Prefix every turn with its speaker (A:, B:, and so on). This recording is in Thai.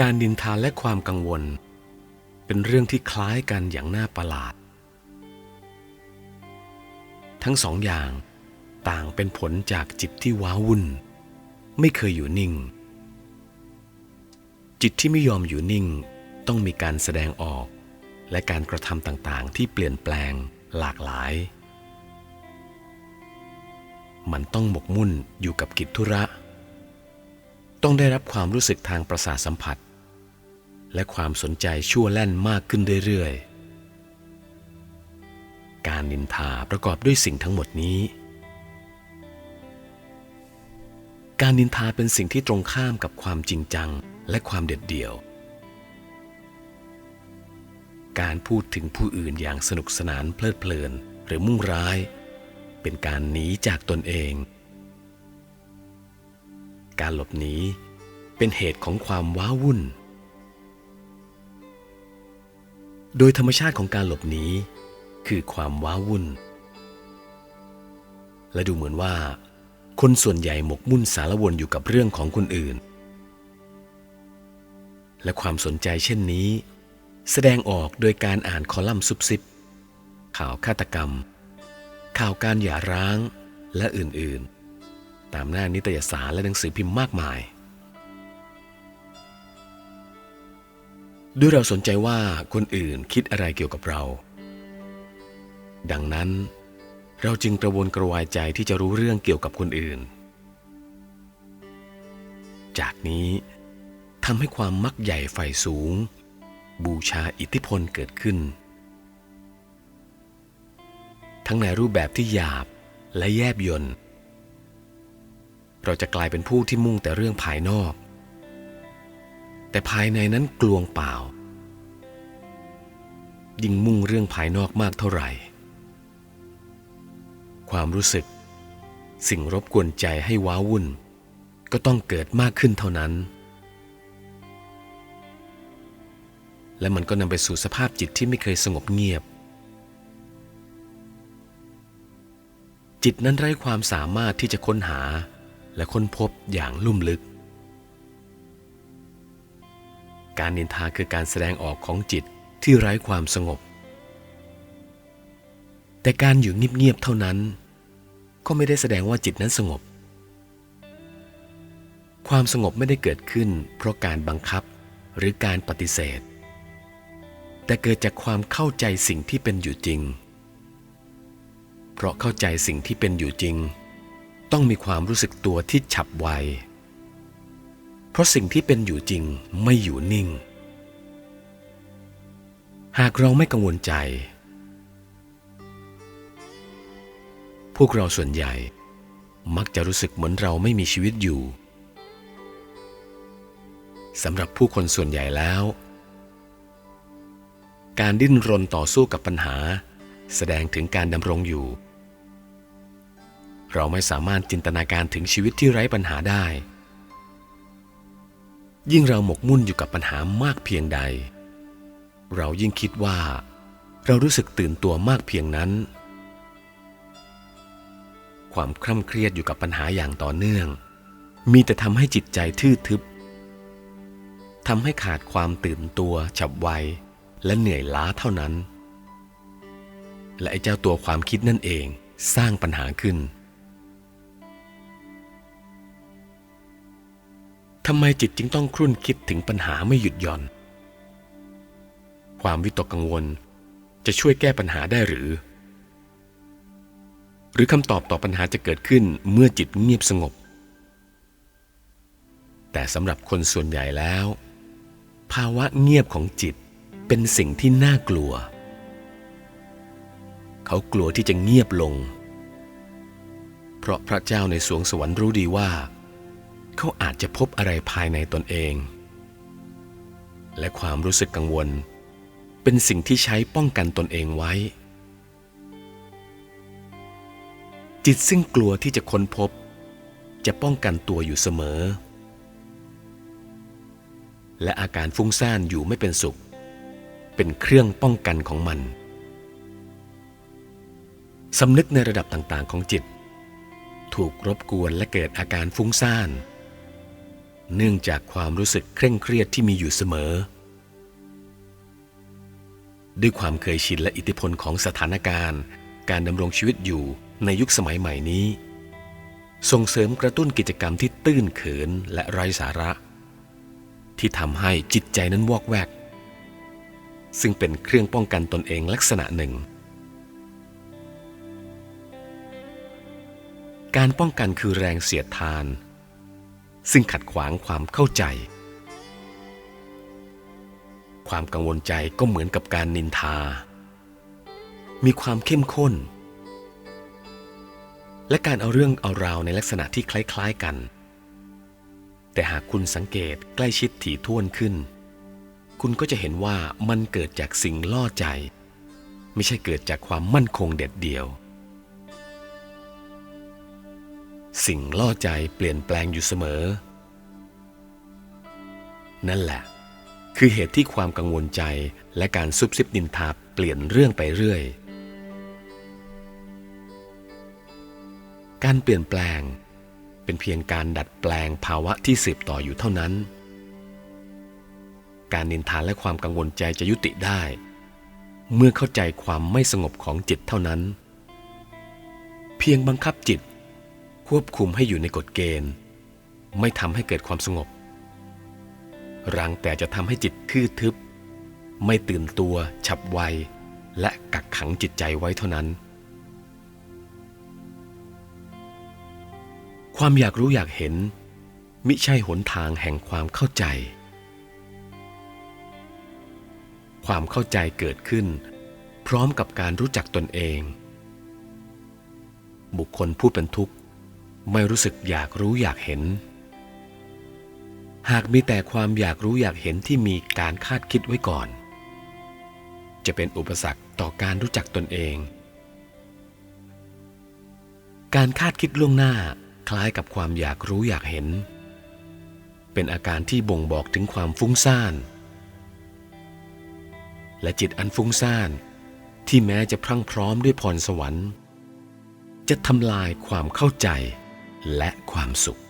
A: การดินทานและความกังวล เป็นเรื่องที่คล้ายกันอย่างน่าประหลาด ทั้งสองอย่างต่างเป็นผลจากจิตที่ว้าวุ่น ไม่เคยอยู่นิ่ง จิตที่ไม่ยอมอยู่นิ่งต้องมีการแสดงออก และการกระทำต่างๆ ที่เปลี่ยนแปลงหลากหลาย มันต้องหมกมุ่นอยู่กับกิจธุระ ต้องได้รับความรู้สึกทางประสาทสัมผัส และความสนใจชั่วแล่นมากขึ้นเรื่อยๆ การนินทาประกอบด้วยสิ่งทั้งหมดนี้ การนินทาเป็นสิ่งที่ตรงข้ามกับความจริงจังและความเด็ดเดี่ยว การพูดถึงผู้อื่นอย่างสนุกสนานเพลิดเพลินหรือมุ่งร้าย เป็นการหนีจากตนเอง การหลบหนีเป็นเหตุของความว้าวุ่น โดยธรรมชาติของการหลบหนีคือความว้าวุ่น และดูเหมือนว่า คนส่วนใหญ่หมกมุ่นสารวนอยู่กับเรื่องของคนอื่น และความสนใจเช่นนี้ แสดงออกโดยการอ่านคอลัมน์ซุบซิบ ข่าวฆาตกรรม ข่าวการหย่าร้างและอื่นๆ ตามหน้านิตยสารและหนังสือพิมพ์มากมาย ด้วยเราสนใจว่าคนอื่นคิดอะไรเกี่ยวกับเรา ดังนั้น เราจึงกระวนกระวายใจที่จะรู้เรื่องเกี่ยวกับคนอื่น จากนี้ทำให้ความมักใหญ่ไฟสูง บูชาอิทธิพลเกิดขึ้น ทั้งในรูปแบบที่หยาบและแยบยนต์เราจะกลายเป็นผู้ที่มุ่งแต่เรื่องภายนอก แต่ภายในนั้นกลวงเปล่า ยิ่งมุ่งเรื่องภายนอกมากเท่าไหร่ ความรู้สึก สิ่งรบกวนใจให้ว้าวุ่น ก็ต้องเกิดมากขึ้นเท่านั้น และมันก็นำไปสู่สภาพจิตที่ไม่เคยสงบเงียบ จิตนั้นไร้ความสามารถที่จะค้นหาและค้นพบอย่างลุ่มลึก การนินทาคือการแสดงออกของจิตที่ไร้ความสงบ แต่การอยู่เงียบๆเท่านั้น ก็ไม่ได้แสดงว่าจิตนั้นสงบ ความสงบไม่ได้เกิดขึ้น เพราะการบังคับหรือการปฏิเสธ แต่เกิดจากความเข้าใจสิ่งที่เป็นอยู่จริง เพราะเข้าใจสิ่งที่เป็นอยู่จริง ต้องมีความรู้สึกตัวที่ฉับไว เพราะสิ่งที่เป็นอยู่จริงไม่อยู่นิ่ง หากเราไม่กังวลใจ พวกเราส่วนใหญ่มักจะรู้สึกเหมือนเราไม่มีชีวิตอยู่สำหรับผู้คนส่วนใหญ่แล้ว การดิ้นรนต่อสู้กับปัญหา แสดงถึงการดำรงอยู่ เราไม่สามารถจินตนาการถึงชีวิตที่ไร้ปัญหาได้ ยิ่งเราหมกมุ่นอยู่กับปัญหามากเพียงใด เรายิ่งคิดว่า เรารู้สึกตื่นตัวมากเพียงนั้น ความคร่ำเครียดอยู่กับปัญหาอย่างต่อเนื่อง มีแต่ทำให้จิตใจทื่อทึบทำให้ขาดความตื่นตัวฉับไว และเหนื่อยล้าเท่านั้น และไอ้เจ้าตัวความคิดนั่นเองสร้างปัญหาขึ้น ทำไมจิตจึงต้องครุ่นคิดถึงปัญหาไม่หยุดหย่อน ความวิตกกังวลจะช่วยแก้ปัญหาได้หรือ หรือคำตอบต่อปัญหาจะเกิดขึ้นเมื่อจิตเงียบสงบ แต่สำหรับคนส่วนใหญ่แล้ว ภาวะเงียบของจิตเป็นสิ่งที่น่ากลัว เขากลัวที่จะเงียบลง เพราะพระเจ้าในสวงสวรรค์รู้ดีว่า เขาอาจจะพบอะไรภายในตนเอง และความรู้สึกกังวล เป็นสิ่งที่ใช้ป้องกันตนเองไว้ จิตซึ่งกลัวที่จะค้นพบ จะป้องกันตัวอยู่เสมอ และอาการฟุ้งซ่านอยู่ไม่เป็นสุข เป็นเครื่องป้องกันของมันสำนึกในระดับต่างๆของจิต ถูกรบกวนและเกิดอาการฟุ้งซ่าน เนื่องจากความรู้สึกเคร่งเครียดที่มีอยู่เสมอ ด้วยความเคยชินและอิทธิพลของสถานการณ์ การดำรงชีวิตอยู่ในยุคสมัยใหม่นี้ ส่งเสริมกระตุ้นกิจกรรมที่ตื้นเขินและไร้สาระ ที่ทำให้จิตใจนั้นวอกแวก ซึ่งเป็นเครื่องป้องกันตนเองลักษณะหนึ่งการป้องกันคือแรงเสียดทาน ซึ่งขัดขวางความเข้าใจ ความกังวลใจก็เหมือนกับการนินทา มีความเข้มข้น และการเอาเรื่องเอาราวในลักษณะที่คล้ายๆกัน แต่หากคุณสังเกตใกล้ชิดถี่ถ้วนขึ้น คุณก็จะเห็นว่ามันเกิดจากสิ่งล่อใจ ไม่ใช่เกิดจากความมั่นคงเด็ดเดี่ยว สิ่งล่อใจเปลี่ยนแปลงอยู่เสมอ นั่นแหละ คือเหตุที่ความกังวลใจและการซุบซิบนินทาเปลี่ยนเรื่องไปเรื่อย การเปลี่ยนแปลง เป็นเพียงการดัดแปลงภาวะที่สืบต่ออยู่เท่านั้น การนินทาและความกังวลใจจะยุติได้ เมื่อเข้าใจความไม่สงบของจิตเท่านั้น เพียงบังคับจิต ควบคุมให้อยู่ในกฎเกณฑ์ ไม่ทำให้เกิดความสงบ รังแต่จะทำให้จิตทื่อทึบ ไม่ตื่นตัว ฉับไว และกักขังจิตใจไว้เท่านั้น ความอยากรู้อยากเห็น มิใช่หนทางแห่งความเข้าใจ ความเข้าใจเกิดขึ้น พร้อมกับการรู้จักตนเอง บุคคลผู้เป็นทุกข์ ไม่รู้สึกอยากรู้อยากเห็น หากมีแต่ความอยากรู้อยากเห็นที่มีการคาดคิดไว้ก่อน จะเป็นอุปสรรคต่อการรู้จักตนเอง การคาดคิดล่วงหน้าคล้ายกับความอยากรู้อยากเห็น เป็นอาการที่บ่งบอกถึงความฟุ้งซ่าน และจิตอันฟุ้งซ่านที่แม้จะพรั่งพร้อมด้วยพรสวรรค์ จะทำลายความเข้าใจ และความสุข